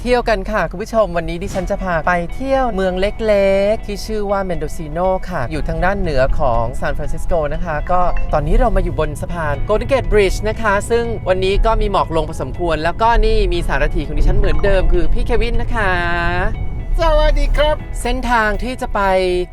เที่ยวกันค่ะ คุณผู้ชมวันนี้ดิฉันจะพาไปเที่ยวเมืองเล็กๆ ที่ชื่อว่าเมนโดซิโนค่ะ อยู่ทางด้านเหนือของซานฟรานซิสโกนะคะ ก็ตอนนี้เรามาอยู่บนสะพานโกลเด้นเกตบริดจ์นะคะ ซึ่งวันนี้ก็มีหมอกลงพอสมควร แล้วก็นี่มีสารถีของดิฉันเหมือนเดิมคือพี่เควินนะคะ สวัสดีครับ เส้นทางที่จะไป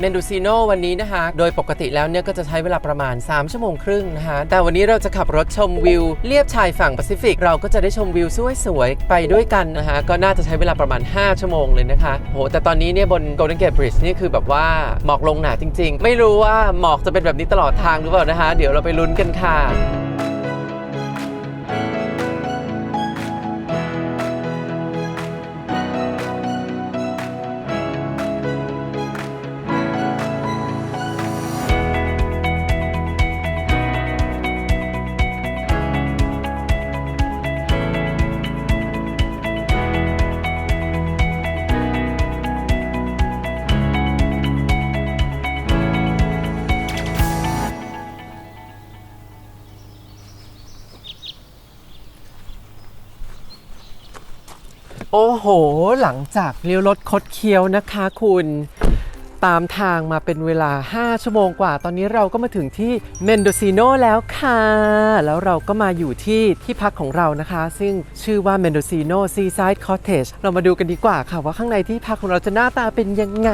เมนดูซิโนวันนี้นะคะ โดยปกติแล้วเนี่ยก็จะใช้เวลาประมาณ 3 ชั่วโมงครึ่งนะคะ แต่วันนี้เราจะขับรถชมวิวเลียบชายฝั่งแปซิฟิก เราก็จะได้ชมวิวสวยๆ ไปด้วยกันนะคะ ก็น่าจะใช้เวลาประมาณ 5 ชั่วโมงเลยนะคะโหแต่ตอนนี้เนี่ยบน Golden Gate Bridge นี่คือแบบว่าหมอกลงหนาจริง ๆ ไม่รู้ว่าหมอกจะเป็นแบบนี้ตลอดทางหรือเปล่านะคะ เดี๋ยวเราไปลุ้นกันค่ะ โอ้โหหลังจากเลี้ยวรถคดเคี้ยวนะคะคุณตามทางมาเป็นเวลา 5 ชั่วโมงกว่า ตอนนี้เราก็มาถึงที่เมนโดซิโนแล้วค่ะ แล้วเราก็มาอยู่ที่ที่พักของเรานะคะ ซึ่งชื่อว่าเมนโดซิโนซีไซด์คอ t เทจเรามาดูกันดีกว่าค่ะ ว่าข้างในที่พักของเราจะหน้าตาเป็นยังไง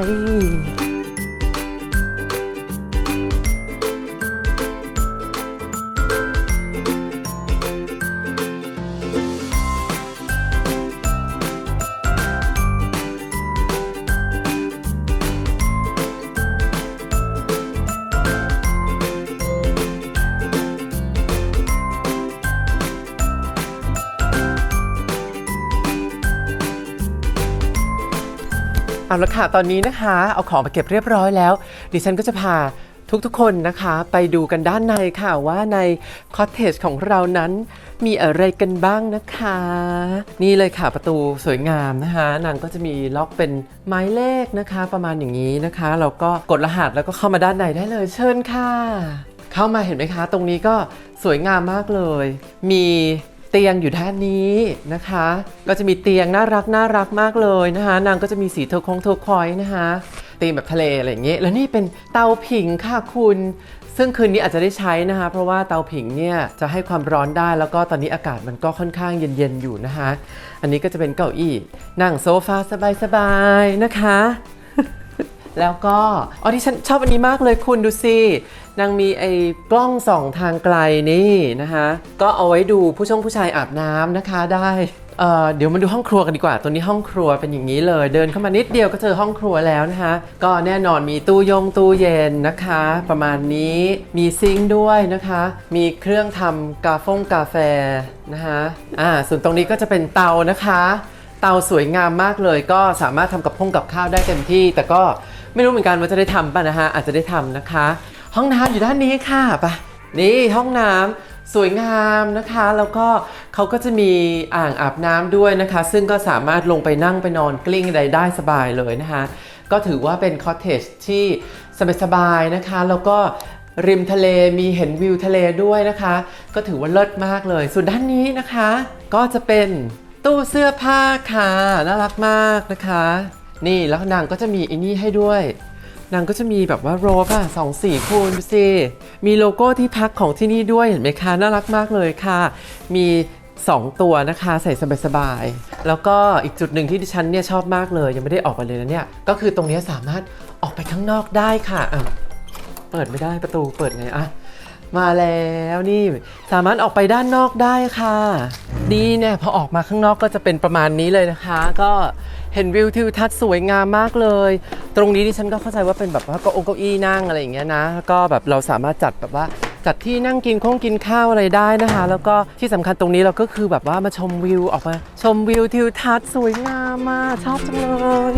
เอาละค่ะ ตอนนี้นะคะ เอาของมาเก็บเรียบร้อยแล้ว ดิฉันก็จะพาทุกๆคนนะคะ ไปดูกันด้านในค่ะว่าในคอ t เทจของเรานั้นมีอะไรกันบ้างนะคะ นี่เลยค่ะประตูสวยงามนะคะ นางก็จะมีล็อกเป็นไม้เลขนะคะ ประมาณอย่างนี้นะคะ เราก็กดรหัสแล้วก็เข้ามาด้านในได้เลยเชิญค่ะ เข้ามาเห็นไหมคะ ตรงนี้ก็สวยงามมากเลย มี เตียงอยู่ด้านนี้นะคะ ก็จะมีเตียงน่ารักน่ารักมากเลยนะคะ นางก็จะมีสีเทอร์คงเทอร์คอยซ์นะคะตีมแบบทะเลอะไรอย่างเงี้ยแล้วนี่เป็นเตาผิงค่ะคุณ ซึ่งคืนนี้อาจจะได้ใช้นะคะ เพราะว่าเตาผิงเนี่ยจะให้ความร้อนได้แล้วก็ตอนนี้อากาศมันก็ค่อนข้างเย็นๆอยู่นะคะ อันนี้ก็จะเป็นเก้าอี้นั่งโซฟาสบายๆนะคะ แล้วก็อ๋อที่ฉันชอบอันนี้มากเลยคุณดูสินางมีไอ้กล้องส่องทางไกลนี่นะคะก็เอาไว้ดูผู้ชงผู้ชายอาบน้ำนะคะได้เเดี๋ยวมาดูห้องครัวกันดีกว่า ตัวนี้ห้องครัวเป็นอย่างนี้เลย เดินเข้ามานิดเดียวก็เจอห้องครัวแล้วนะคะ ก็แน่นอนมีตู้ยงตู้เย็นนะคะ ประมาณนี้มีซิงค์ด้วยนะคะ มีเครื่องทำกาฟงกาแฟนะคะอ่าส่วนตรงนี้ก็จะเป็นเตานะคะ เตาสวยงามมากเลย ก็สามารถทำกับพงกับข้าวได้เต็มที่ แต่ก็ ไม่รู้เหมือนกันว่าจะได้ทำป่ะนะฮะ อาจจะได้ทำนะคะ ห้องน้ำอยู่ด้านนี้ค่ะไปะนี่ห้องน้ำสวยงามนะคะ แล้วก็เขาก็จะมีอ่างอาบน้ำด้วยนะคะ ซึ่งก็สามารถลงไปนั่งไปนอนกลิ้งใดได้สบายเลยนะคะ ก็ถือว่าเป็นคอ t เทจที่สบายๆนะคะ แล้วก็ริมทะเลมีเห็นวิวทะเลด้วยนะคะ ก็ถือว่าเลิศมากเลย ส่วนด้านนี้นะคะ ก็จะเป็นตู้เสื้อผ้าค่ะน่ารักมากนะคะ นี่แล้วนางก็จะมีไอ้นี่ให้ด้วย นางก็จะมีแบบว่าโรบอะสองสีคูณดูสิ มีโลโก้ที่พักของที่นี่ด้วยเห็นไหมคะ น่ารักมากเลยค่ะ มี2 ตัวนะคะใส่สบายๆ แล้วก็อีกจุดหนึ่งที่ดิฉันเนี่ยชอบมากเลย ยังไม่ได้ออกไปเลยนะเนี่ย ก็คือตรงนี้สามารถออกไปข้างนอกได้ค่ะอะเปิดไม่ได้ประตูเปิดไงอะ มาแล้วนี่สามารถออกไปด้านนอกได้ค่ะดีเนี่ยพอออกมาข้างนอกก็จะเป็นประมาณนี้เลยนะคะ ก็เห็นวิวทิวทัศน์สวยงามมากเลย ตรงนี้ดิฉันก็เข้าใจว่าเป็นแบบว่าเก็องเก้าอี้นั่งอะไรอย่างเงี้ยนะแล้วก็แบบเราสามารถจัดแบบว่าจัดที่นั่งกินข้องกินข้าวอะไรได้นะคะ แล้วก็ที่สำคัญตรงนี้เราก็คือแบบว่ามาชมวิวออกมา ชมวิวทิวทัศน์สวยงามมากชอบจังเลย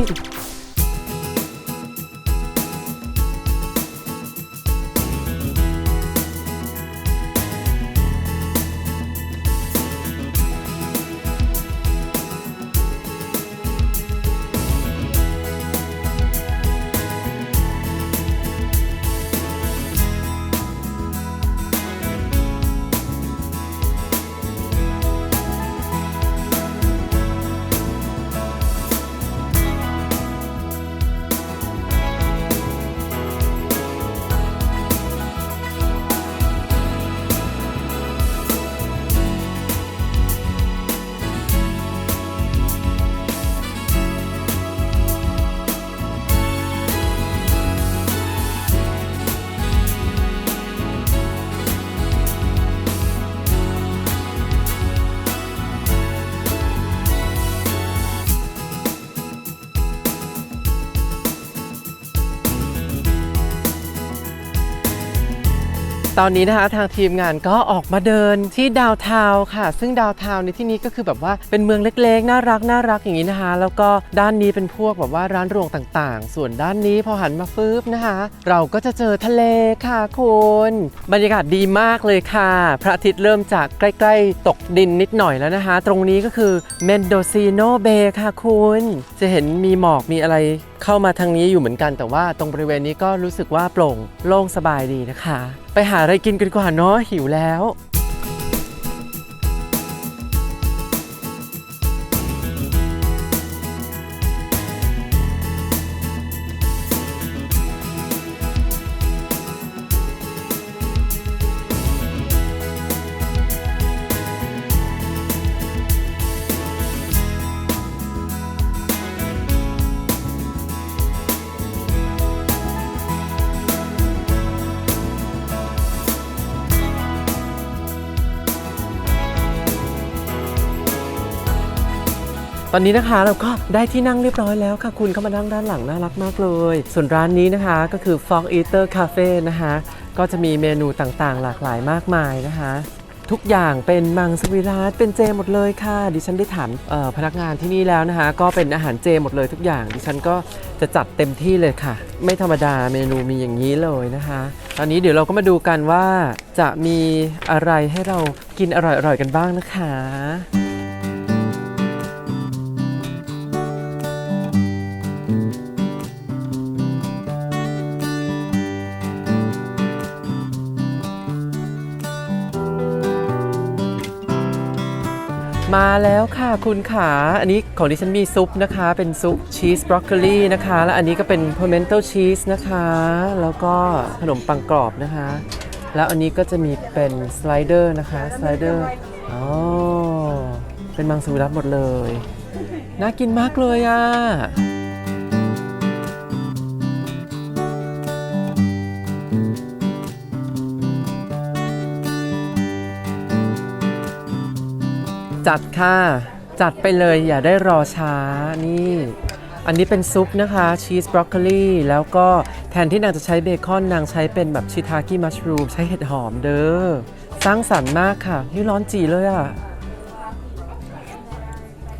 ตอนนี้นะคะทางทีมงานก็ออกมาเดินที่ดาวทาวค่ะ ซึ่งดาวทาวในที่นี้ก็คือแบบว่าเป็นเมืองเล็กๆ น่ารักน่ารักอย่างนี้นะคะ แล้วก็ด้านนี้เป็นพวกแบบว่าร้านรวงต่างๆ ส่วนด้านนี้พอหันมาฟืบนะคะ เราก็จะเจอทะเลค่ะคุณบรรยากาศดีมากเลยค่ะ พระอาทิตย์เริ่มจากใกล้ๆ ตกดินนิดหน่อยแล้วนะคะ ตรงนี้ก็คือเมนโดซิโนเบค่ะคุณจะเห็นมีหมอกมีอะไรเข้ามาทางนี้อยู่เหมือนกัน แต่ว่าตรงบริเวณนี้ก็รู้สึกว่าโปร่งโล่งสบายดีนะคะ ไปหาอะไรกินกันก่อนเนาะหิวแล้ว ตอนนี้นะคะเราก็ได้ที่นั่งเรียบร้อยแล้วค่ะคุณเข้ามานั่งด้านหลังน่ารักมากเลย ส่วนร้านนี้นะคะก็คือ Fog Eater Cafe นะคะ ก็จะมีเมนูต่างๆ หลากหลายมากมายนะคะทุกอย่างเป็นมังสวิรัตเป็นเจหมดเลยค่ะ ดิฉันได้ถามพนักงานที่นี่แล้วนะคะ ก็เป็นอาหารเจหมดเลยทุกอย่าง ดิฉันก็จะจัดเต็มที่เลยค่ะ ไม่ธรรมดาเมนูมีอย่างนี้เลยนะคะ ตอนนี้เดี๋ยวเราก็มาดูกันว่าจะมีอะไรให้เรากินอร่อยๆกันบ้างนะคะ มาแล้วค่ะคุณขาอันนี้ของดิฉันมีซุปนะคะ เป็นซุปชีสบรอกโคลีนะคะ แล้วอันนี้ก็เป็นพ i เมน t ต l ชีสนะคะ แล้วก็ขนมปังกรอบนะคะ แล้วอันนี้ก็จะมีเป็นสไลเดอร์นะคะสไลเดอร์อ๋อเป็นมังสวิรัตหมดเลย น่ากินมากเลยอะ จัดค่ะ จัดไปเลยอย่าได้รอช้านี่ อันนี้เป็นซุปนะคะชีสบรอกโคลีแล้วก็แทนที่นางจะใช้เบคอนนางใช้เป็นแบบชิทากิมัชรูมใช้เห็ดหอมเด้อสร้างสรรค์มากค่ะนี่ร้อนจีเลยอะ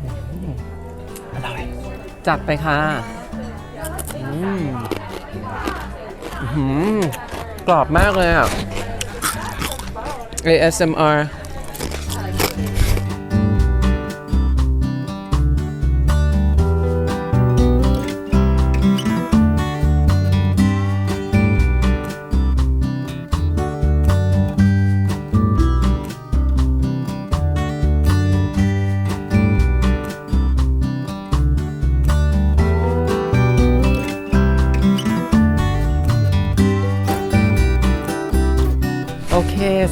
อืมอร่อยจัดไปค่ะอืมอื้อหือกรอบมากเลยอะ ASMR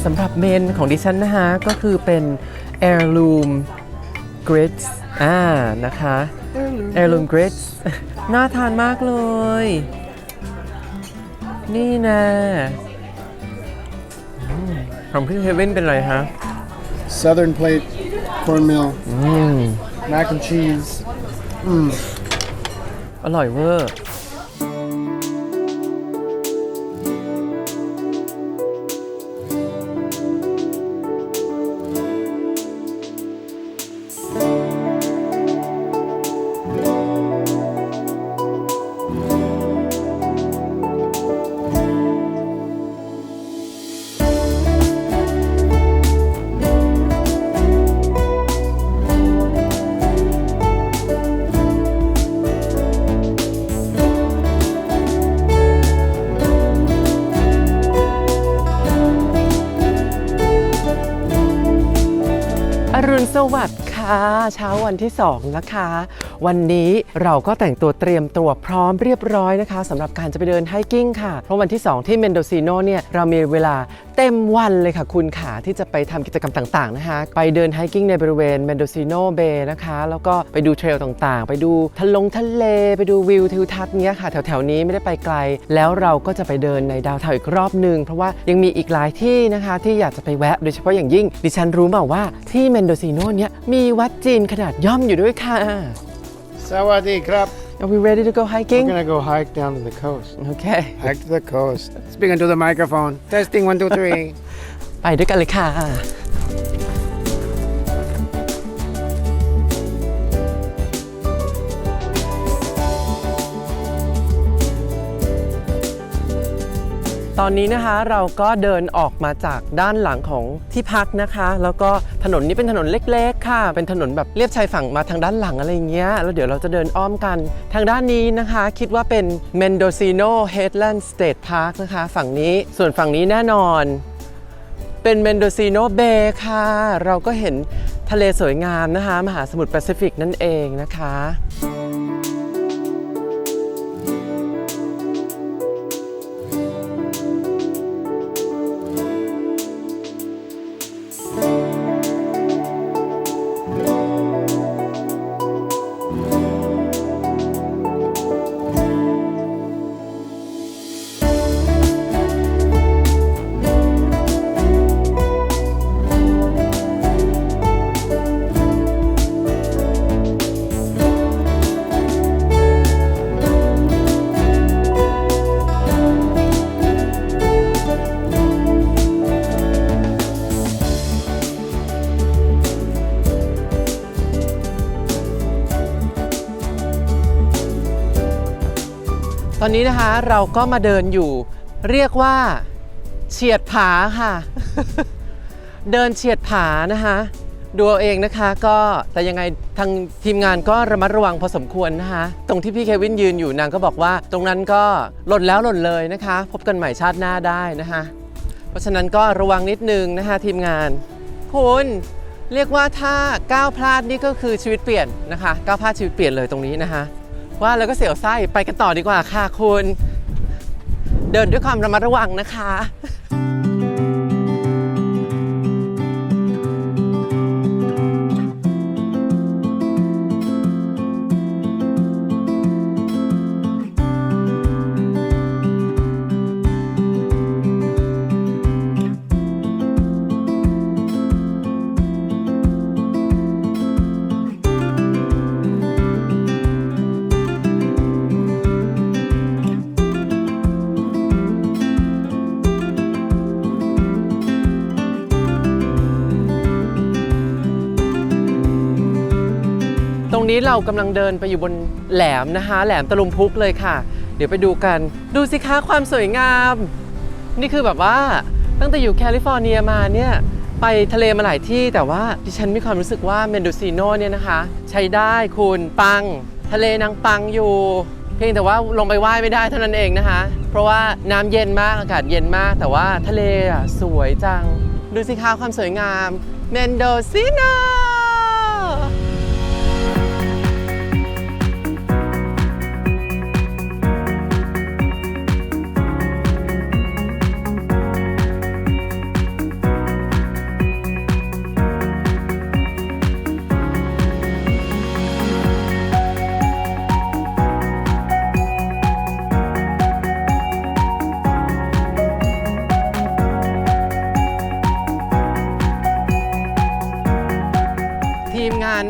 สำหรับเมนของดิฉันนะคะก็คือเป็น heirloom grits อ่านะคะ heirloom grits น่าทานมากเลย นี่นะอืมของพี่เฮเว่นเป็นอะไรฮะ Southern plate cornmeal อืม mac and cheese อืม อร่อยเวอร์ วัสดิ์ค่ะ เช้าวันที่ 2 นะคะ วันนี้เราก็แต่งตัวเตรียมตัวพร้อมเรียบร้อยนะคะสำหรับการจะไปเดินไฮกิ้งค่ะ เพราะวันที่ 2 ที่เมนโดซิโนเนี่ยเรามีเวลาเต็มวันเลยค่ะคุณค่ะที่จะไปทำกิจกรรมต่างๆนะคะไปเดินไฮกิ้งในบริเวณเมนโดซิโนเบย์นะคะแล้วก็ไปดูเทรลต่างๆ ไปดูทะลงทะเลไปดูวิวทิวทัศน์เนี้ยค่ะแถวๆนี้ไม่ได้ไปไกล แล้วเราก็จะไปเดินในดาวเทาอีกรอบหนึ่งเพราะว่ายังมีอีกหลายที่นะคะที่อยากจะไปแวะโดยเฉพาะอย่างยิ่ง ดิฉันรู้มาว่าที่เมนโดซิโนเนี่ยมีวัดจีนขนาดย่อมอยู่ด้วยค่ะ สวัสดีครับ Are we ready to go We're hiking? gonna go hike down to the coast. Okay Hike to the coast. Speak into the microphone. Testing one, two, three. ไปด้วยกันเลยค่ะ ตอนนี้นะคะเราก็เดินออกมาจากด้านหลังของที่พักนะคะ แล้วก็ถนนนี้เป็นถนนเล็กๆ ค่ะ เป็นถนนแบบเลียบชายฝั่งมาทางด้านหลังอะไรเงี้ยแล้วเดี๋ยวเราจะเดินอ้อมกัน ทางด้านนี้นะคะ คิดว่าเป็น Mendocino Headland State Park นะคะ ฝั่งนี้ส่วนฝั่งนี้แน่นอน เป็นเมนโดซิโนเบย์ค่ะ เราก็เห็นทะเลสวยงามนะคะ มหาสมุทรแปซิฟิกนั่นเองนะคะ ตอนนี้นะคะเราก็มาเดินอยู่ เรียกว่าเฉียดผาค่ะ เดินเฉียดผานะคะดูเอาเองนะคะก็แต่ยังไงทางทีมงานก็ระมัดระวังพอสมควรนะคะตรงที่พี่เควินยืนอยู่นางก็บอกว่า ตรงนั้นก็หล่นแล้วหล่นเลยนะคะ พบกันใหม่ชาติหน้าได้นะคะเพราะฉะนั้นก็ระวังนิดนึงนะคะทีมงานคุณเรียกว่าถ้าก้าวพลาดนี่ก็คือชีวิตเปลี่ยนนะคะก้าวพลาดชีวิตเปลี่ยนเลยตรงนี้นะคะ ว่าแล้วก็เสียวไส้ไปกันต่อดีกว่าค่ะคุณ เดินด้วยความระมัดระวังนะคะ รงนี้เรากำลังเดินไปอยู่บนแหลมนะคะ แหลมตะลุมพุกเลยค่ะ เดี๋ยวไปดูกัน ดูสิคะความสวยงาม นี่คือแบบว่าตั้งแต่อยู่แคลิฟอร์เนียมาเนี่ยไปทะเลมาหลายที่แต่ว่าดิฉันมีความรู้สึกว่าเมนโดซิโนเนี่ยนะคะ ใช้ได้คุณปัง ทะเลนางปังอยู่ เพียงแต่ว่าลงไปว่ายไม่ได้เท่านั้นเองนะคะ เพราะว่าน้ำเย็นมากอากาศเย็นมาก แต่ว่าทะเลอะสวยจัง ดูสิคะความสวยงามเมนโดซิโน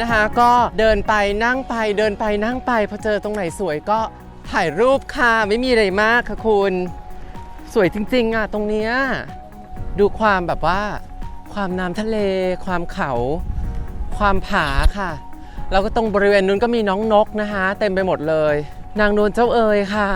นะคะ ก็เดินไปนั่งไปเดินไปนั่งไปพอเจอตรงไหนสวยก็ถ่ายรูปค่ะไม่มีอะไรมากค่ะคุณ สวยจริง ๆ อะ ตรงเนี้ยดูความแบบว่า ความน้ำทะเล ความเขา ความผาค่ะ แล้วก็ตรงบริเวณนู้นก็มีน้องนกนะคะ เต็มไปหมดเลย นางนวลเจ้าเอ๋ยค่ะ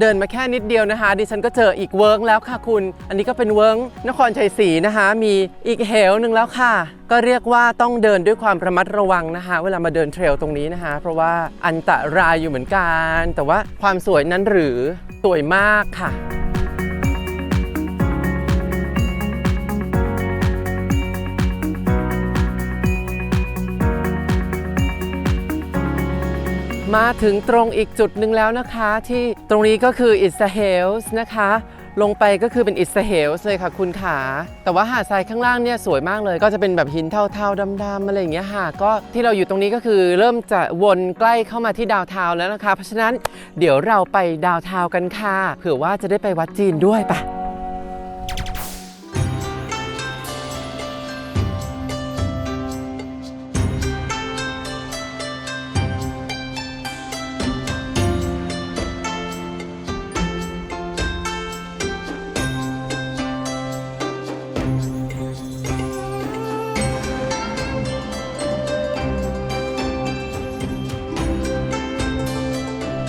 เดินมาแค่นิดเดียวนะคะ ดิฉันก็เจออีกเวิร์กแล้วค่ะคุณ อันนี้ก็เป็นเวิร์กนครชัยศรีนะคะ มีอีกเหวหนึ่งแล้วค่ะ ก็เรียกว่าต้องเดินด้วยความระมัดระวังนะคะ เวลามาเดินเทรลตรงนี้นะคะ เพราะว่าอันตรายอยู่เหมือนกัน แต่ว่าความสวยนั้นหรือสวยมากค่ะ มาถึงตรงอีกจุดหนึ่งแล้วนะคะ ที่ตรงนี้ก็คืออิสเฮลส์นะคะ ลงไปก็คือเป็นอิสเฮลส์เลยค่ะคุณขา แต่ว่าหาดทรายข้างล่างเนี่ยสวยมากเลย ก็จะเป็นแบบหินเทาๆดำๆอะไรอย่างเงี้ยค่ะ ก็ที่เราอยู่ตรงนี้ก็คือเริ่มจะวนใกล้เข้ามาที่ดาวเทาแล้วนะคะ เพราะฉะนั้นเดี๋ยวเราไปดาวเทากันค่ะเผื่อว่าจะได้ไปวัดจีนด้วยปะ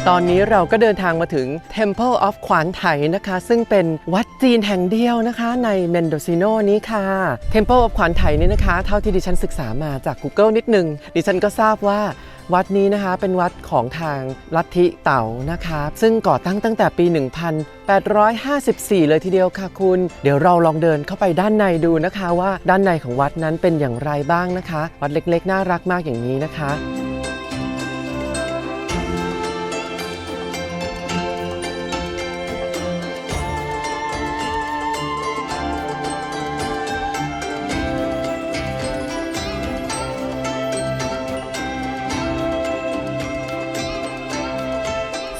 ตอนนี้เราก็เดินทางมาถึง Temple of ขวานไถนะคะ ซึ่งเป็นวัดจีนแห่งเดียวนะคะในเมนโดซิโนนี้ค่ะ Temple of ขวานไถนี่นะคะ เท่าที่ดิฉันศึกษามาจาก Google นิดนึง ดิฉันก็ทราบว่าวัดนี้นะคะเป็นวัดของทางลัทธิเต๋านะคะ ซึ่งก่อตั้งตั้งแต่ปี 1854 เลยทีเดียวค่ะคุณ เดี๋ยวเราลองเดินเข้าไปด้านในดูนะคะว่าด้านในของวัดนั้นเป็นอย่างไรบ้างนะคะ วัดเล็กๆ น่ารักมากอย่างนี้นะคะ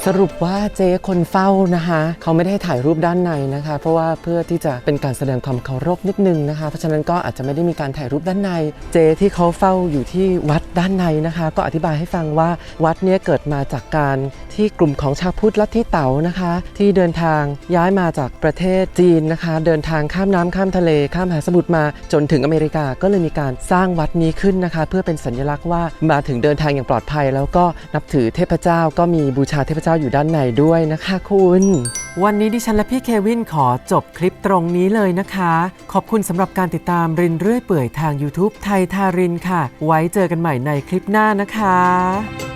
สรุปว่าเจ๊คนเฝ้านะคะเขาไม่ได้ถ่ายรูปด้านในนะคะ เพราะว่าเพื่อที่จะเป็นการแสดงความเคารพนิดนึงนะคะ เพราะฉะนั้นก็อาจจะไม่ได้มีการถ่ายรูปด้านใน เจ๊ที่เขาเฝ้าอยู่ที่วัดด้านในนะคะ ก็อธิบายให้ฟังว่าวัดเนี้ยเกิดมาจากการที่กลุ่มของชาวพุทธลัทธิเต๋านะคะ ที่เดินทางย้ายมาจากประเทศจีนนะคะ เดินทางข้ามน้ำข้ามทะเล ข้ามมหาสมุทรมาจนถึงอเมริกาก็เลยมีการสร้างวัดนี้ขึ้นนะคะ เพื่อเป็นสัญลักษณ์ว่ามาถึงเดินทางอย่างปลอดภัย แล้วก็นับถือเทพเจ้าก็มีบูชาเทพเจ้าอยู่ด้านในด้วยนะคะคุณวันนี้ดิฉันและพี่เควินขอจบคลิปตรงนี้เลยนะคะ ขอบคุณสำหรับการติดตามรินเรื่อยเปื่อยทาง YouTube ไทยทารินค่ะ ไว้เจอกันใหม่ในคลิปหน้านะคะ